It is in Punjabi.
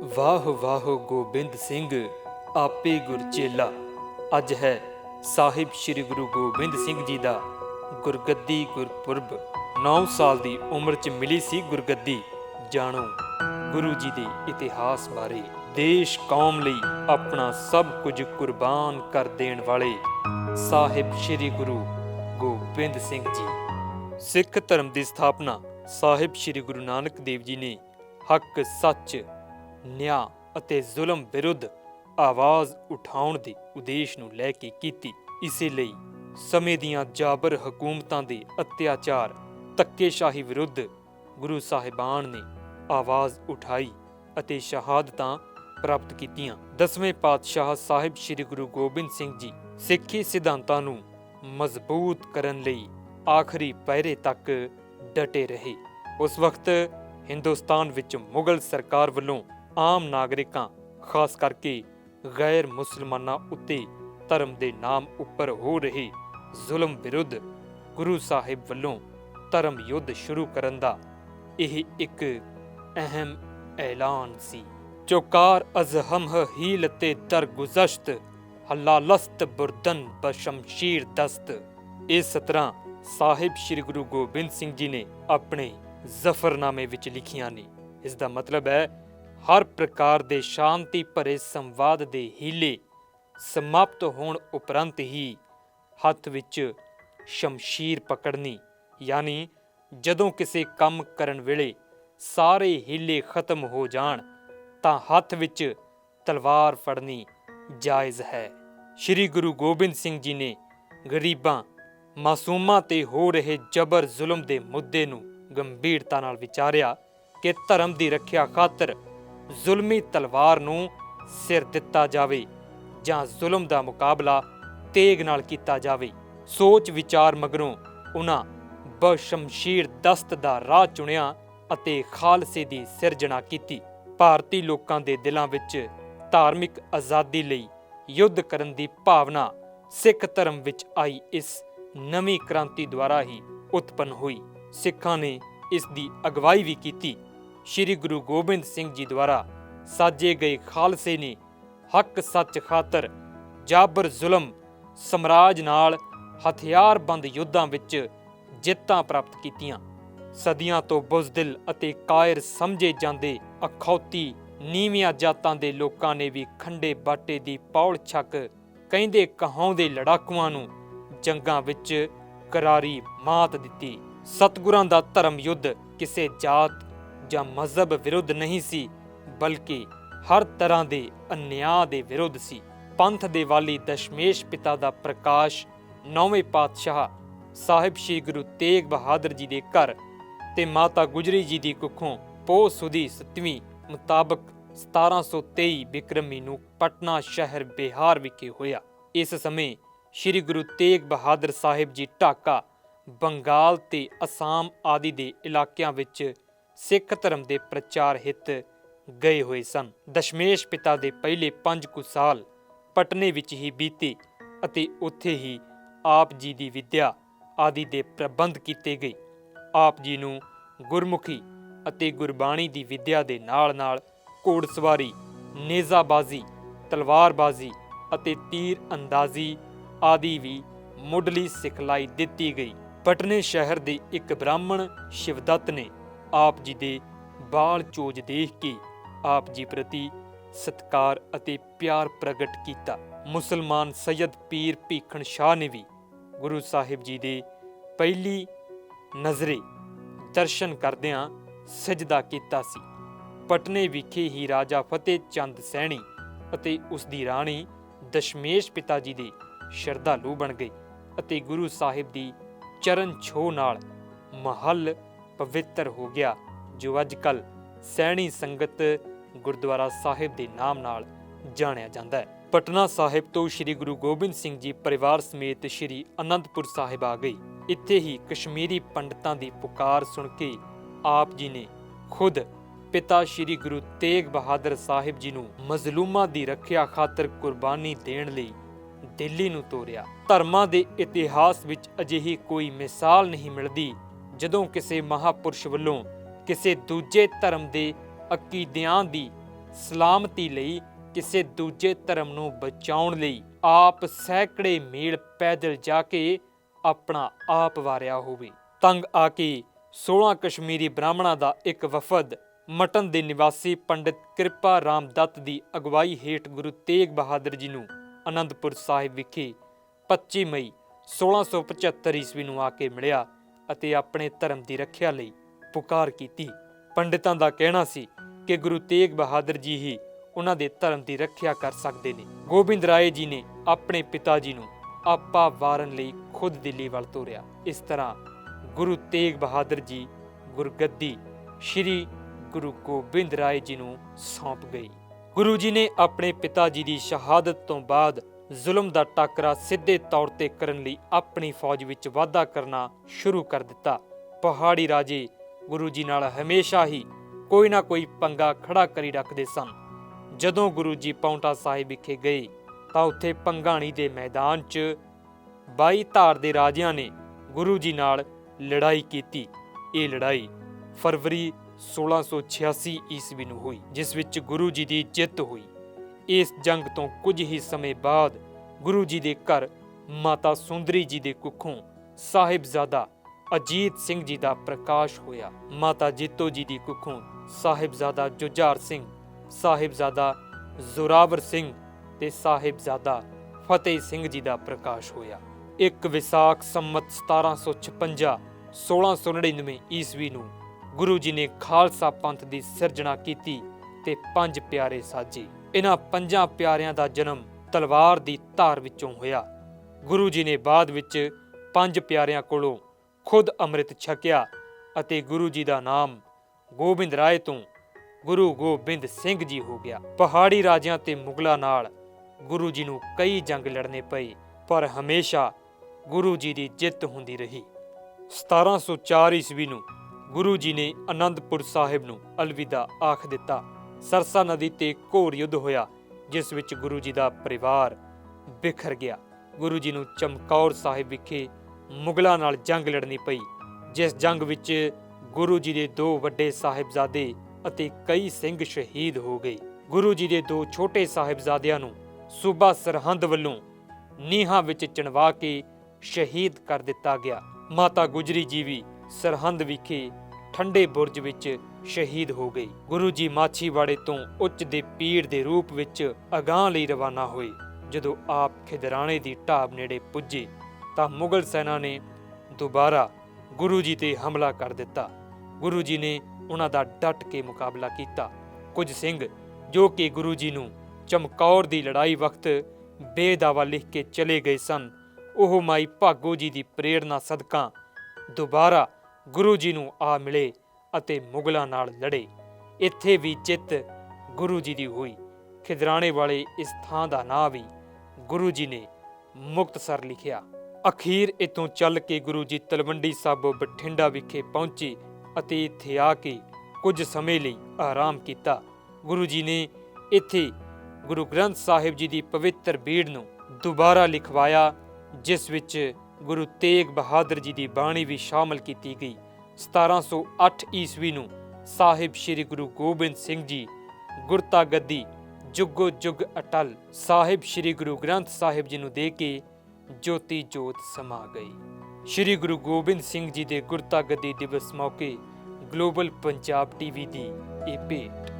ਵਾਹ ਵਾਹ ਗੋਬਿੰਦ ਸਿੰਘ, ਆਪੇ ਗੁਰਚੇਲਾ ਅੱਜ ਹੈ ਸਾਹਿਬ ਸ੍ਰੀ ਗੁਰੂ ਗੋਬਿੰਦ ਸਿੰਘ ਜੀ ਦਾ ਗੁਰਗੱਦੀ ਗੁਰਪੁਰਬ। 9 ਸਾਲ ਦੀ ਉਮਰ 'ਚ ਮਿਲੀ ਸੀ ਗੁਰਗੱਦੀ। ਜਾਣੋ, ਗੁਰੂ ਜੀ ਦੇ ਇਤਿਹਾਸ ਬਾਰੇ। ਦੇਸ਼ ਕੌਮ ਲਈ ਆਪਣਾ ਸਭ ਕੁਝ ਕੁਰਬਾਨ ਕਰ ਦੇਣ ਵਾਲੇ ਸਾਹਿਬ ਸ੍ਰੀ ਗੁਰੂ ਗੋਬਿੰਦ ਸਿੰਘ ਜੀ। ਸਿੱਖ ਧਰਮ ਦੀ ਸਥਾਪਨਾ ਸਾਹਿਬ ਸ੍ਰੀ ਗੁਰੂ ਨਾਨਕ ਦੇਵ ਜੀ ਨੇ ਹੱਕ ਸੱਚ ਨਿਆਂ ਅਤੇ ਜ਼ੁਲਮ ਵਿਰੁੱਧ ਆਵਾਜ਼ ਉਠਾਉਣ ਦੇ ਉਦੇਸ਼ ਨੂੰ ਲੈ ਕੇ ਕੀਤੀ। ਇਸੇ ਲਈ ਸਮੇਂ ਦੀਆਂ ਜਾਬਰ ਹਕੂਮਤਾਂ ਦੇ ਅਤਿਆਚਾਰ ਧੱਕੇਸ਼ਾਹੀ ਵਿਰੁੱਧ ਗੁਰੂ ਸਾਹਿਬਾਨ ਨੇ ਆਵਾਜ਼ ਉਠਾਈ ਅਤੇ ਸ਼ਹਾਦਤਾਂ ਪ੍ਰਾਪਤ ਕੀਤੀਆਂ। ਦਸਵੇਂ ਪਾਤਸ਼ਾਹ ਸਾਹਿਬ ਸ੍ਰੀ ਗੁਰੂ ਗੋਬਿੰਦ ਸਿੰਘ ਜੀ ਸਿੱਖੀ ਸਿਧਾਂਤਾਂ ਨੂੰ ਮਜ਼ਬੂਤ ਕਰਨ ਲਈ ਆਖਰੀ ਪਹਿਰੇ ਤੱਕ ਡਟੇ ਰਹੇ। ਉਸ ਵਕਤ ਹਿੰਦੁਸਤਾਨ ਵਿੱਚ ਮੁਗਲ ਸਰਕਾਰ ਵੱਲੋਂ ਆਮ ਨਾਗਰਿਕਾਂ, ਖਾਸ ਕਰਕੇ ਗੈਰ ਮੁਸਲਮਾਨਾਂ ਉੱਤੇ ਧਰਮ ਦੇ ਨਾਮ ਉੱਪਰ ਹੋ ਰਹੇ ਜ਼ੁਲਮ ਵਿਰੁੱਧ ਗੁਰੂ ਸਾਹਿਬ ਵੱਲੋਂ ਧਰਮ ਯੁੱਧ ਸ਼ੁਰੂ ਕਰਨ ਦਾ ਇਹ ਇੱਕ ਅਹਿਮ ਐਲਾਨ ਸੀ। ਚੌਕਾਰ ਅਜ਼ ਹੀਲ ਤੇ ਦਰਗੁਜ਼ਸ਼ਤ ਹਲਾਲਸਤ ਬੁਰਦਨ ਬਸ਼ਮਸ਼ੀਰ ਦਸਤ। ਇਸ ਤਰ੍ਹਾਂ ਸਾਹਿਬ ਸ੍ਰੀ ਗੁਰੂ ਗੋਬਿੰਦ ਸਿੰਘ ਜੀ ਨੇ ਆਪਣੇ ਜ਼ਫਰਨਾਮੇ ਵਿੱਚ ਲਿਖੀਆਂ ਨੇ। ਇਸ ਦਾ ਮਤਲਬ ਹੈ ਹਰ ਪ੍ਰਕਾਰ ਦੇ ਸ਼ਾਂਤੀ ਭਰੇ ਸੰਵਾਦ ਦੇ ਹੀਲੇ ਸਮਾਪਤ ਹੋਣ ਉਪਰੰਤ ਹੀ ਹੱਥ ਵਿੱਚ ਸ਼ਮਸ਼ੀਰ ਪਕੜਨੀ, ਯਾਨੀ ਜਦੋਂ ਕਿਸੇ ਕੰਮ ਕਰਨ ਵੇਲੇ ਸਾਰੇ ਹੀਲੇ ਖਤਮ ਹੋ ਜਾਣ, ਤਾਂ ਹੱਥ ਵਿੱਚ ਤਲਵਾਰ ਫੜਨੀ ਜਾਇਜ਼ ਹੈ। ਸ੍ਰੀ ਗੁਰੂ ਗੋਬਿੰਦ ਸਿੰਘ ਜੀ ਨੇ ਗਰੀਬਾਂ, ਮਾਸੂਮਾਂ ਤੇ ਹੋ ਰਹੇ ਜ਼ਬਰ ਜ਼ੁਲਮ ਦੇ ਮੁੱਦੇ ਨੂੰ ਗੰਭੀਰਤਾ ਨਾਲ ਵਿਚਾਰਿਆ ਕਿ ਧਰਮ ਦੀ ਰੱਖਿਆ ਖਾਤਰ ਜ਼ੁਲਮੀ ਤਲਵਾਰ ਨੂੰ ਸਿਰ ਦਿੱਤਾ ਜਾਵੇ ਜਾਂ ਜ਼ੁਲਮ ਦਾ ਮੁਕਾਬਲਾ ਤੇਗ ਨਾਲ ਕੀਤਾ ਜਾਵੇ। ਸੋਚ ਵਿਚਾਰ ਮਗਰੋਂ ਉਹਨਾਂ ਬਸ਼ਮਸ਼ੀਰ ਦਸਤ ਦਾ ਰਾਹ ਚੁਣਿਆ ਅਤੇ ਖਾਲਸੇ ਦੀ ਸਿਰਜਣਾ ਕੀਤੀ। ਭਾਰਤੀ ਲੋਕਾਂ ਦੇ ਦਿਲਾਂ ਵਿੱਚ ਧਾਰਮਿਕ ਆਜ਼ਾਦੀ ਲਈ ਯੁੱਧ ਕਰਨ ਦੀ ਭਾਵਨਾ ਸਿੱਖ ਧਰਮ ਵਿੱਚ ਆਈ। ਇਸ ਨਵੀਂ ਕ੍ਰਾਂਤੀ ਦੁਆਰਾ ਹੀ ਉਤਪੰਨ ਹੋਈ। ਸਿੱਖਾਂ ਨੇ ਇਸ ਦੀ ਅਗਵਾਈ ਵੀ ਕੀਤੀ। ਸ੍ਰੀ ਗੁਰੂ ਗੋਬਿੰਦ ਸਿੰਘ ਜੀ ਦੁਆਰਾ ਸਾਜੇ ਗਏ ਖਾਲਸੇ ਨੇ ਹੱਕ ਸੱਚ ਖਾਤਰ ਜਾਬਰ ਜ਼ੁਲਮ ਸਮਰਾਜ ਨਾਲ ਹਥਿਆਰਬੰਦ ਯੁੱਧਾਂ ਵਿੱਚ ਜਿੱਤਾਂ ਪ੍ਰਾਪਤ ਕੀਤੀਆਂ। ਸਦੀਆਂ ਤੋਂ ਬੁਜ਼ਦਿਲ ਅਤੇ ਕਾਇਰ ਸਮਝੇ ਜਾਂਦੇ ਅਖੌਤੀ ਨੀਵੀਆਂ ਜਾਤਾਂ ਦੇ ਲੋਕਾਂ ਨੇ ਵੀ ਖੰਡੇ ਬਾਟੇ ਦੀ ਪੌੜ ਛੱਕ ਕਹਿੰਦੇ ਕਹਾਉਂਦੇ ਲੜਾਕੂਆਂ ਨੂੰ ਜੰਗਾਂ ਵਿੱਚ ਕਰਾਰੀ ਮਾਤ ਦਿੱਤੀ। ਸਤਗੁਰਾਂ ਦਾ ਧਰਮ ਯੁੱਧ ਕਿਸੇ ਜਾਤ ਜਾਂ ਮਜ਼ਹਬ ਵਿਰੁੱਧ ਨਹੀਂ ਸੀ, ਬਲਕਿ ਹਰ ਤਰ੍ਹਾਂ ਦੇ ਅਨਿਆਂ ਦੇ ਵਿਰੁੱਧ ਸੀ। ਪੰਥ ਦੇ ਵਾਲੀ ਦਸ਼ਮੇਸ਼ ਪਿਤਾ ਦਾ ਪ੍ਰਕਾਸ਼ ਨੌਵੇਂ ਪਾਤਸ਼ਾਹ ਸਾਹਿਬ ਸ੍ਰੀ ਗੁਰੂ ਤੇਗ ਬਹਾਦਰ ਜੀ ਦੇ ਘਰ ਤੇ ਮਾਤਾ ਗੁਜਰੀ ਜੀ ਦੀ ਕੁੱਖੋਂ ਪੋਹ ਸੁਦੀ 7ਵੀਂ ਮੁਤਾਬਕ 1723 ਬਿਕਰਮੀ ਨੂੰ ਪਟਨਾ ਸ਼ਹਿਰ ਬਿਹਾਰ ਵਿਖੇ ਹੋਇਆ। ਇਸ ਸਮੇਂ ਸ੍ਰੀ ਗੁਰੂ ਤੇਗ ਬਹਾਦਰ ਸਾਹਿਬ ਜੀ ਢਾਕਾ, ਬੰਗਾਲ ਤੇ ਅਸਾਮ ਆਦਿ ਦੇ ਇਲਾਕਿਆਂ ਵਿੱਚ ਸਿੱਖ ਧਰਮ ਦੇ ਪ੍ਰਚਾਰ ਹਿੱਤ ਗਏ ਹੋਏ ਸਨ। ਦਸ਼ਮੇਸ਼ ਪਿਤਾ ਦੇ ਪਹਿਲੇ 5 ਕੁ ਸਾਲ ਪਟਨੇ ਵਿੱਚ ਹੀ ਬੀਤੇ ਅਤੇ ਉੱਥੇ ਹੀ ਆਪ ਜੀ ਦੀ ਵਿਦਿਆ ਆਦਿ ਦੇ ਪ੍ਰਬੰਧ ਕੀਤੇ ਗਏ। ਆਪ ਜੀ ਨੂੰ ਗੁਰਮੁਖੀ ਅਤੇ ਗੁਰਬਾਣੀ ਦੀ ਵਿਦਿਆ ਦੇ ਨਾਲ-ਨਾਲ ਘੋੜਸਵਾਰੀ, ਨੇਜ਼ਾਬਾਜ਼ੀ, ਤਲਵਾਰਬਾਜ਼ੀ ਅਤੇ ਤੀਰ ਅੰਦਾਜ਼ੀ ਆਦਿ ਵੀ ਮੁੱਢਲੀ ਸਿਖਲਾਈ ਦਿੱਤੀ ਗਈ। ਪਟਨੇ ਸ਼ਹਿਰ ਦੇ ਇੱਕ ਬ੍ਰਾਹਮਣ ਸ਼ਿਵਦੱਤ ਨੇ ਆਪ ਜੀ ਦੇ ਬਾਲ ਚੋਜ ਦੇਖ ਕੇ ਆਪ ਜੀ ਪ੍ਰਤੀ ਸਤਕਾਰ ਅਤੇ ਪਿਆਰ ਪ੍ਰਗਟ ਕੀਤਾ। ਮੁਸਲਮਾਨ ਸੈਯਦ ਪੀਰ ਭੀਖਣ ਸ਼ਾਹ ਨੇ ਵੀ ਗੁਰੂ ਸਾਹਿਬ ਜੀ ਦੇ ਪਹਿਲੀ ਨਜ਼ਰੇ ਦਰਸ਼ਨ ਕਰਦਿਆਂ ਸਜਦਾ ਕੀਤਾ ਸੀ। ਪਟਨੇ ਵਿਖੇ ਹੀ ਰਾਜਾ ਫਤਿਹ ਚੰਦ ਸੈਣੀ ਅਤੇ ਉਸ ਦੀ ਰਾਣੀ ਦਸ਼ਮੇਸ਼ ਪਿਤਾ ਜੀ ਦੇ ਸ਼ਰਧਾਲੂ ਬਣ ਗਏ ਅਤੇ ਗੁਰੂ ਸਾਹਿਬ ਦੀ ਚਰਨ ਛੋਹ ਨਾਲ ਮਹੱਲ ਪਵਿੱਤਰ ਹੋ ਗਿਆ, ਜੋ ਅੱਜ ਅੱਜਕੱਲ ਸੈਣੀ ਸੰਗਤ ਗੁਰਦੁਆਰਾ ਸਾਹਿਬ ਦੇ ਨਾਮ ਨਾਲ ਜਾਣਿਆ ਜਾਂਦਾ ਹੈ। ਪਟਨਾ ਸਾਹਿਬ ਤੋਂ ਸ੍ਰੀ ਗੁਰੂ ਗੋਬਿੰਦ ਸਿੰਘ ਜੀ ਪਰਿਵਾਰ ਸਮੇਤ ਸ੍ਰੀ ਅਨੰਦਪੁਰ ਸਾਹਿਬ ਆ ਗਈ ਇੱਥੇ ਹੀ ਕਸ਼ਮੀਰੀ ਪੰਡਤਾਂ ਦੀ ਪੁਕਾਰ ਸੁਣ ਕੇ ਆਪ ਜੀ ਨੇ ਖੁਦ ਪਿਤਾ ਸ੍ਰੀ ਗੁਰੂ ਤੇਗ ਬਹਾਦਰ ਸਾਹਿਬ ਜੀ ਨੂੰ ਮਜ਼ਲੂਮਾਂ ਦੀ ਰੱਖਿਆ ਖਾਤਰ ਕੁਰਬਾਨੀ ਦੇਣ ਲਈ ਦਿੱਲੀ ਨੂੰ ਤੋਰਿਆ। ਧਰਮਾਂ ਦੇ ਇਤਿਹਾਸ ਵਿੱਚ ਅਜਿਹੀ ਕੋਈ ਮਿਸਾਲ ਨਹੀਂ ਮਿਲਦੀ ਜਦੋਂ ਕਿਸੇ ਮਹਾਪੁਰਸ਼ ਵੱਲੋਂ ਕਿਸੇ ਦੂਜੇ ਧਰਮ ਦੇ ਅਕੀਦਿਆਂ ਦੀ ਸਲਾਮਤੀ ਲਈ ਕਿਸੇ ਦੂਜੇ ਧਰਮ ਨੂੰ ਬਚਾਉਣ ਲਈ ਆਪ ਸੈਂਕੜੇ ਮੀਲ ਪੈਦਲ ਜਾ ਕੇ ਆਪਣਾ ਆਪ ਵਾਰਿਆ ਹੋਵੇ। ਤੰਗ ਆ ਕੇ 16 ਕਸ਼ਮੀਰੀ ਬ੍ਰਾਹਮਣਾਂ ਦਾ ਇੱਕ ਵਫਦ ਮਟਨ ਦੇ ਨਿਵਾਸੀ ਪੰਡਿਤ ਕਿਰਪਾ ਰਾਮ ਦੱਤ ਦੀ ਅਗਵਾਈ ਹੇਠ ਗੁਰੂ ਤੇਗ ਬਹਾਦਰ ਜੀ ਨੂੰ ਅਨੰਦਪੁਰ ਸਾਹਿਬ ਵਿਖੇ 25 ਮਈ 1675 ਈਸਵੀ ਨੂੰ ਆ ਕੇ ਮਿਲਿਆ। ਅਤੇ ਆਪਣੇ ਧਰਮ ਦੀ ਰੱਖਿਆ ਲਈ ਪੁਕਾਰ ਕੀਤੀ। ਪੰਡਿਤਾਂ ਦਾ ਕਹਿਣਾ ਸੀ ਕਿ ਗੁਰੂ ਤੇਗ ਬਹਾਦਰ ਜੀ ਹੀ ਉਹਨਾਂ ਦੇ ਧਰਮ ਦੀ ਰੱਖਿਆ ਕਰ ਸਕਦੇ ਨੇ। ਗੋਬਿੰਦ ਰਾਏ ਜੀ ਨੇ ਆਪਣੇ ਪਿਤਾ ਜੀ ਨੂੰ ਆਪਾ ਵਾਰਨ ਲਈ ਖੁਦ ਦਿੱਲੀ ਵੱਲ ਤੋਰਿਆ। ਇਸ ਤਰ੍ਹਾਂ ਗੁਰੂ ਤੇਗ ਬਹਾਦਰ ਜੀ ਗੁਰਗੱਦੀ ਸ੍ਰੀ ਗੁਰੂ ਗੋਬਿੰਦ ਰਾਏ ਜੀ ਨੂੰ ਸੌਂਪ ਗਈ। ਗੁਰੂ ਜੀ ਨੇ ਆਪਣੇ ਪਿਤਾ ਜੀ ਦੀ ਸ਼ਹਾਦਤ ਤੋਂ ਬਾਅਦ ਜ਼ੁਲਮ ਦਾ ਟਾਕਰਾ ਸਿੱਧੇ ਤੌਰ ਤੇ ਕਰਨ ਲਈ ਆਪਣੀ ਫੌਜ ਵਿੱਚ ਵਾਧਾ ਕਰਨਾ ਸ਼ੁਰੂ ਕਰ ਦਿੱਤਾ। ਪਹਾੜੀ ਰਾਜੇ ਗੁਰੂ ਜੀ ਨਾਲ ਹਮੇਸ਼ਾ ਹੀ ਕੋਈ ਨਾ ਕੋਈ ਪੰਗਾ ਖੜਾ ਕਰੀ ਰੱਖਦੇ ਸਨ। ਜਦੋਂ ਗੁਰੂ ਜੀ ਪੌਂਟਾ ਸਾਹਿਬ ਵਿਖੇ ਗਏ, ਤਾਂ ਉੱਥੇ ਪੰਗਾਣੀ ਦੇ ਮੈਦਾਨ 'ਚ 22 ਧਾਰ ਦੇ ਰਾਜਿਆਂ ਨੇ ਗੁਰੂ ਜੀ ਨਾਲ ਲੜਾਈ ਕੀਤੀ। ਇਹ ਲੜਾਈ ਫਰਵਰੀ 1686 ਈਸਵੀ ਨੂੰ ਹੋਈ, ਜਿਸ ਵਿੱਚ ਗੁਰੂ ਜੀ ਦੀ ਜਿੱਤ ਹੋਈ। ਇਸ ਜੰਗ ਤੋਂ ਕੁਝ ਹੀ ਸਮੇਂ ਬਾਅਦ ਗੁਰੂ ਜੀ ਦੇ ਘਰ, ਮਾਤਾ ਸੁੰਦਰੀ ਜੀ ਦੇ ਕੁੱਖੋਂ ਸਾਹਿਬਜ਼ਾਦਾ ਅਜੀਤ ਸਿੰਘ ਜੀ ਦਾ ਪ੍ਰਕਾਸ਼ ਹੋਇਆ। ਮਾਤਾ ਜੀਤੋ ਜੀ ਦੀ ਕੁੱਖੋਂ ਸਾਹਿਬਜ਼ਾਦਾ ਜੁਝਾਰ ਸਿੰਘ, ਸਾਹਿਬਜ਼ਾਦਾ ਜ਼ੋਰਾਵਰ ਸਿੰਘ ਤੇ ਸਾਹਿਬਜ਼ਾਦਾ ਫਤਿਹ ਸਿੰਘ ਜੀ ਦਾ ਪ੍ਰਕਾਸ਼ ਹੋਇਆ। ਇੱਕ ਵਿਸਾਖ ਸੰਮਤ 1756 1699 ਈਸਵੀ ਨੂੰ ਗੁਰੂ ਜੀ ਨੇ ਖਾਲਸਾ ਪੰਥ ਦੀ ਸਿਰਜਣਾ ਕੀਤੀ ਤੇ ਪੰਜ ਪਿਆਰੇ ਸਾਜੇ। ਇਹਨਾਂ ਪੰਜਾਂ ਪਿਆਰਿਆਂ ਦਾ ਜਨਮ ਤਲਵਾਰ ਦੀ ਧਾਰ ਵਿੱਚੋਂ ਹੋਇਆ। ਗੁਰੂ ਜੀ ਨੇ ਬਾਅਦ ਵਿੱਚ ਪੰਜ ਪਿਆਰਿਆਂ ਕੋਲੋਂ ਖੁਦ ਅੰਮ੍ਰਿਤ ਛਕਿਆ ਅਤੇ ਗੁਰੂ ਜੀ ਦਾ ਨਾਮ ਗੋਬਿੰਦ ਰਾਏ ਤੋਂ ਗੁਰੂ ਗੋਬਿੰਦ ਸਿੰਘ ਜੀ ਹੋ ਗਿਆ। ਪਹਾੜੀ ਰਾਜਿਆਂ ਤੇ ਮੁਗਲਾਂ ਨਾਲ ਗੁਰੂ ਜੀ ਨੂੰ ਕਈ ਜੰਗ ਲੜਨੇ ਪਏ, ਪਰ ਹਮੇਸ਼ਾ ਗੁਰੂ ਜੀ ਦੀ ਜਿੱਤ ਹੁੰਦੀ ਰਹੀ। 1704 ਈਸਵੀ ਨੂੰ ਗੁਰੂ ਜੀ ਨੇ ਆਨੰਦਪੁਰ ਸਾਹਿਬ ਨੂੰ ਅਲਵਿਦਾ ਆਖ ਦਿੱਤਾ। ਸਰਸਾ ਨਦੀ ਤੇ ਘੋਰ ਯੁੱਧ ਹੋਇਆ, ਜਿਸ ਵਿੱਚ ਗੁਰੂ ਜੀ ਦਾ ਪਰਿਵਾਰ ਬਿਖਰ ਗਿਆ। ਗੁਰੂ ਜੀ ਨੂੰ ਚਮਕੌਰ ਸਾਹਿਬ ਵਿਖੇ ਮੁਗਲਾਂ ਨਾਲ ਜੰਗ ਲੜਨੀ ਪਈ, ਜਿਸ ਜੰਗ ਵਿੱਚ ਗੁਰੂ ਜੀ ਦੇ ਦੋ ਵੱਡੇ ਸਾਹਿਬਜ਼ਾਦੇ ਅਤੇ ਕਈ ਸਿੰਘ ਸ਼ਹੀਦ ਹੋ ਗਏ। ਗੁਰੂ ਜੀ ਦੇ ਦੋ ਛੋਟੇ ਸਾਹਿਬਜ਼ਾਦਿਆਂ ਨੂੰ ਸੂਬਾ ਸਰਹੰਦ ਵੱਲੋਂ ਨੀਹਾਂ ਵਿੱਚ ਚਣਵਾ ਕੇ ਸ਼ਹੀਦ ਕਰ ਦਿੱਤਾ ਗਿਆ। ਮਾਤਾ ਗੁਜਰੀ ਜੀ ਵੀ ਸਰਹੰਦ ਵਿਖੇ ਠੰਡੇ ਬੁਰਜ ਵਿੱਚ ਸ਼ਹੀਦ ਹੋ ਗਈ। ਗੁਰੂ ਜੀ ਮਾਛੀਵਾੜੇ ਤੋਂ ਉੱਚ ਦੇ ਪੀੜ ਦੇ ਰੂਪ ਵਿੱਚ ਅਗਾਹ ਲਈ ਰਵਾਨਾ ਹੋਏ। ਜਦੋਂ ਆਪ ਖਿਦਰਾਣੇ ਦੀ ਢਾਬ ਨੇੜੇ ਪੁੱਜੇ, ਤਾਂ ਮੁਗਲ ਸੈਨਾ ਨੇ ਦੁਬਾਰਾ ਗੁਰੂ ਜੀ ਤੇ ਹਮਲਾ ਕਰ ਦਿੱਤਾ। ਗੁਰੂ ਜੀ ਨੇ ਉਹਨਾਂ ਦਾ ਡਟ ਕੇ ਮੁਕਾਬਲਾ ਕੀਤਾ। ਕੁਝ ਸਿੰਘ, ਜੋ ਕਿ ਗੁਰੂ ਜੀ ਨੂੰ ਚਮਕੌਰ ਦੀ ਲੜਾਈ ਵਕਤ ਬੇਦਾਵਾ ਲਿਖ ਕੇ ਚਲੇ ਗਏ ਸਨ, ਉਹ ਮਾਈ ਭਾਗੋ ਜੀ ਦੀ ਪ੍ਰੇਰਣਾ ਸਦਕਾ ਦੁਬਾਰਾ ਗੁਰੂ ਜੀ ਨੂੰ ਆ ਮਿਲੇ ਅਤੇ ਮੁਗਲਾਂ ਨਾਲ ਲੜੇ। ਇੱਥੇ ਵੀ ਚਿੱਤ ਗੁਰੂ ਜੀ ਦੀ ਹੋਈ। ਖਿਦਰਾਣੇ ਵਾਲੇ ਇਸ ਥਾਂ ਦਾ ਨਾਂ ਵੀ ਗੁਰੂ ਜੀ ਨੇ ਮੁਕਤਸਰ ਲਿਖਿਆ। ਅਖੀਰ ਇਤੋਂ ਚੱਲ ਕੇ ਗੁਰੂ ਜੀ ਤਲਵੰਡੀ ਸਾਬੋ ਬਠਿੰਡਾ ਵਿਖੇ ਪਹੁੰਚੇ ਅਤੇ ਇੱਥੇ ਆ ਕੇ ਕੁਝ ਸਮੇਂ ਲਈ ਆਰਾਮ ਕੀਤਾ। ਗੁਰੂ ਜੀ ਨੇ ਇੱਥੇ ਗੁਰੂ ਗ੍ਰੰਥ ਸਾਹਿਬ ਜੀ ਦੀ ਪਵਿੱਤਰ ਬੀੜ ਨੂੰ ਦੁਬਾਰਾ ਲਿਖਵਾਇਆ, ਜਿਸ ਵਿੱਚ ਗੁਰੂ ਤੇਗ ਬਹਾਦਰ ਜੀ ਦੀ ਬਾਣੀ ਵੀ ਸ਼ਾਮਲ ਕੀਤੀ ਗਈ। 1708 ਈਸਵੀ ਨੂੰ ਸਾਹਿਬ ਸ੍ਰੀ ਗੁਰੂ ਗੋਬਿੰਦ ਸਿੰਘ ਜੀ ਗੁਰਤਾ ਗੱਦੀ ਜੁਗੋ ਜੁਗ ਅਟਲ ਸਾਹਿਬ ਸ੍ਰੀ ਗੁਰੂ ਗ੍ਰੰਥ ਸਾਹਿਬ ਜੀ ਨੂੰ ਦੇ ਕੇ ਜੋਤੀ ਜੋਤ ਸਮਾ ਗਈ। ਸ੍ਰੀ ਗੁਰੂ ਗੋਬਿੰਦ ਸਿੰਘ ਜੀ ਦੇ ਗੁਰਤਾ ਗੱਦੀ ਦਿਵਸ ਮੌਕੇ ਗਲੋਬਲ ਪੰਜਾਬ ਟੀਵੀ ਦੀ ਇਹ ਭੇਟ।